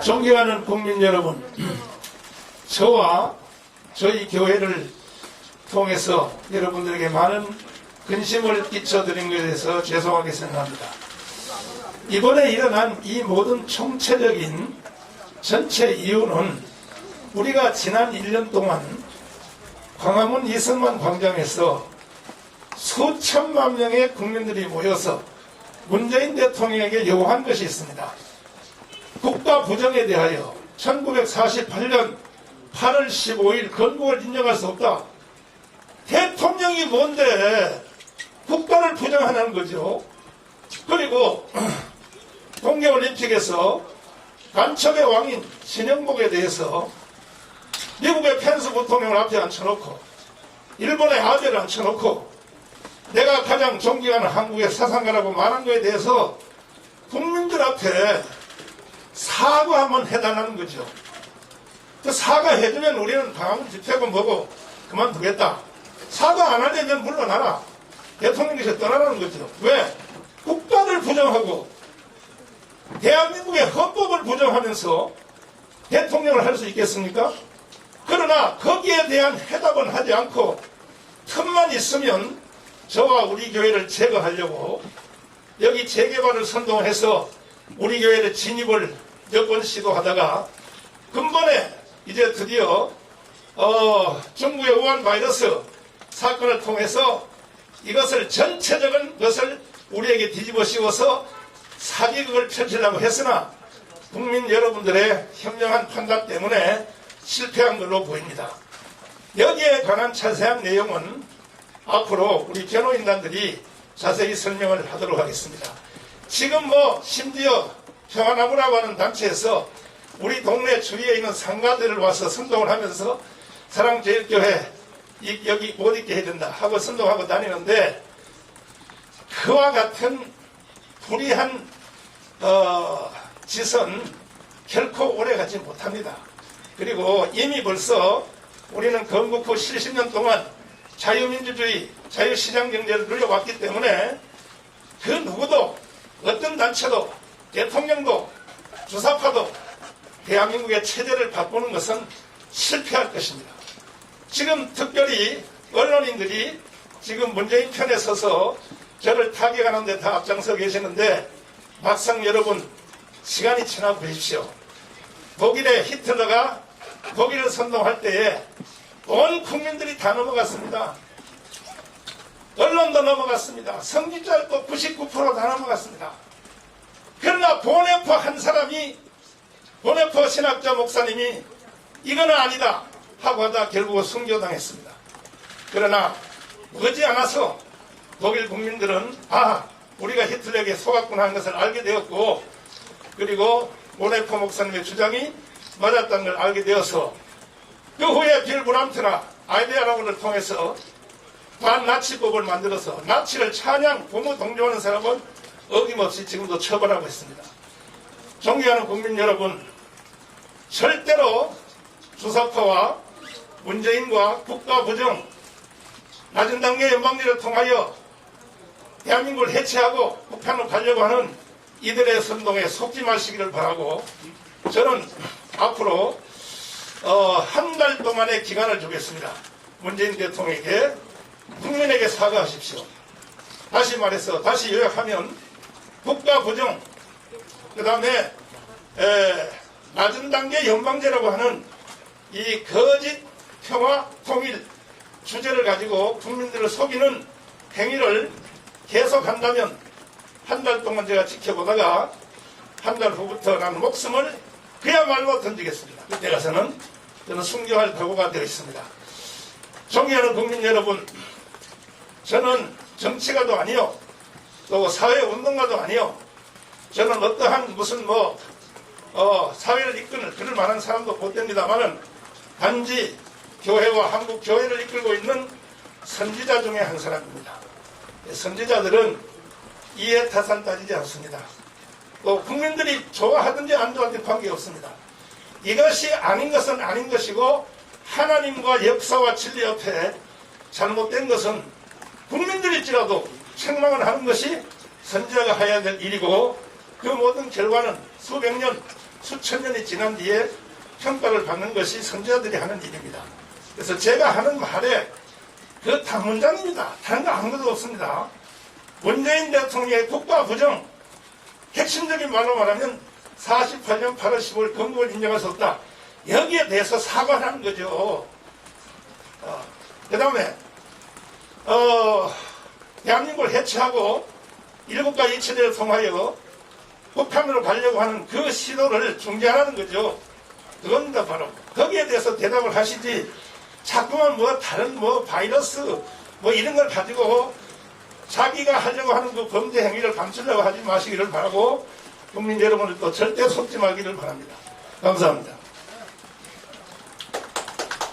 존경하는 국민 여러분, 저와 저희 교회를 통해서 여러분들에게 많은 근심을 끼쳐드린 것에 대해서 죄송하게 생각합니다. 이번에 일어난 이 모든 총체적인 전체 이유는 우리가 지난 1년 동안 광화문 이승만 광장에서 수천만 명의 국민들이 모여서 문재인 대통령에게 요구한 것이 있습니다. 국가 부정에 대하여 1948년 8월 15일 건국을 인정할 수 없다. 대통령이 뭔데 국가를 부정하는 거죠. 그리고 동계올림픽에서 간첩의 왕인 신영복에 대해서 미국의 펜스 부통령을 앞에 앉혀놓고 일본의 아베를 앉혀놓고 내가 가장 존경하는 한국의 사상가라고 말한 거에 대해서 국민들 앞에 사과 한번 해달라는 거죠. 그 사과해주면 우리는 방황 집회고 뭐고 그만두겠다. 사과 안 하려면 물러나라. 대통령께서 떠나라는 거죠. 왜? 국가를 부정하고 대한민국의 헌법을 부정하면서 대통령을 할 수 있겠습니까? 그러나 거기에 대한 해답은 하지 않고 틈만 있으면 저와 우리 교회를 제거하려고 여기 재개발을 선동해서 우리 교회의 진입을 몇 번 시도하다가 근본에 이제 드디어 어, 중국의 우한 바이러스 사건을 통해서 이것을 전체적인 것을 우리에게 뒤집어 씌워서 사기극을 펼치려고 했으나 국민 여러분들의 현명한 판단 때문에 실패한 걸로 보입니다. 여기에 관한 자세한 내용은 앞으로 우리 변호인단들이 자세히 설명을 하도록 하겠습니다. 지금 뭐 심지어 평화나무라고 하는 단체에서 우리 동네 주위에 있는 상가들을 와서 선동을 하면서 사랑제일교회 이- 여기 못 있게 해야 된다 하고 선동하고 다니는데 그와 같은 불의한 어, 짓은 결코 오래가지 못합니다. 그리고 이미 벌써 우리는 건국 후 70년 동안 자유민주주의, 자유시장 경제를 누려왔기 때문에 그 누구도 어떤 단체도 대통령도 주사파도 대한민국의 체제를 바꾸는 것은 실패할 것입니다. 지금 특별히 언론인들이 지금 문재인 편에 서서 저를 타격하는데 다 앞장서 계시는데 막상 여러분 시간이 지나 보십시오. 독일의 히틀러가 독일을 선동할 때에 온 국민들이 다 넘어갔습니다. 언론도 넘어갔습니다. 성직자도 99%다 넘어갔습니다. 그러나 보네포 한 사람이 보네포 신학자 목사님이 이거는 아니다 하고 하다 결국 순교당했습니다. 그러나 머지않아서 독일 국민들은 아 우리가 히틀러에게 속았구나 하는 것을 알게 되었고 그리고 보네포 목사님의 주장이 맞았다는 걸 알게 되어서 그 후에 빌 브람트나 아이데아라고를 통해서 반나치법을 만들어서 나치를 찬양, 부모 동조하는 사람은 어김없이 지금도 처벌하고 있습니다. 존경하는 국민 여러분, 절대로 주사파와 문재인과 국가 부정, 낮은 단계 연방제를 통하여 대한민국을 해체하고 북한으로 가려고 하는 이들의 선동에 속지 마시기를 바라고 저는 앞으로 어, 한 달 동안의 기간을 주겠습니다. 문재인 대통령에게 국민에게 사과하십시오. 다시 말해서 다시 요약하면 국가 부정 그 다음에 낮은 단계 연방제라고 하는 이 거짓 평화 통일 주제를 가지고 국민들을 속이는 행위를 계속한다면 한 달 동안 제가 지켜보다가 한 달 후부터 나는 목숨을 그야말로 던지겠습니다. 그때 가서는 저는 순교할 각오가 되어 있습니다. 존경하는 국민 여러분, 저는 정치가도 아니요, 또 사회운동가도 아니요, 저는 어떠한 무슨 뭐, 어, 사회를 이끄는 그럴 만한 사람도 못 됩니다만은 단지 교회와 한국 교회를 이끌고 있는 선지자 중에 한 사람입니다. 선지자들은 이해 타산 따지지 않습니다. 또 국민들이 좋아하든지 안 좋아하든지 관계없습니다. 이것이 아닌 것은 아닌 것이고 하나님과 역사와 진리 옆에 잘못된 것은 국민들일지라도 책망을 하는 것이 선지자가 해야 될 일이고 그 모든 결과는 수백 년, 수천 년이 지난 뒤에 평가를 받는 것이 선지자들이 하는 일입니다. 그래서 제가 하는 말에 그 단문장입니다. 다른 거 아무것도 없습니다. 문재인 대통령의 국가 부정, 핵심적인 말로 말하면 48년 8월 15일 건국을 인정할 수 없다. 여기에 대해서 사과를 하는 거죠. 그 다음에, 어, 대한민국을 해체하고 일국가 이체를 통하여 북한으로 가려고 하는 그 시도를 중재하라는 거죠. 그겁니다, 바로. 거기에 대해서 대답을 하시지, 자꾸만 뭐 다른 뭐 바이러스 뭐 이런 걸 가지고 자기가 하려고 하는 그 범죄 행위를 감추려고 하지 마시기를 바라고 국민 여러분을 또 절대 속지 말기를 바랍니다. 감사합니다.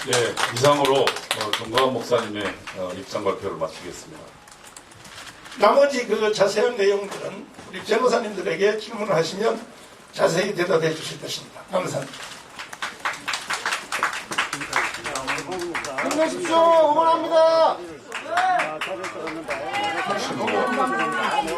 네, 이상으로 어, 정광훈 목사님의 어, 입장 발표를 마치겠습니다. 나머지 그 자세한 내용들은 우리 변호사님들에게 질문을 하시면 자세히 대답해 주실 것입니다. 감사합니다. 힘내십시오. 응원합니다. 他就是我们的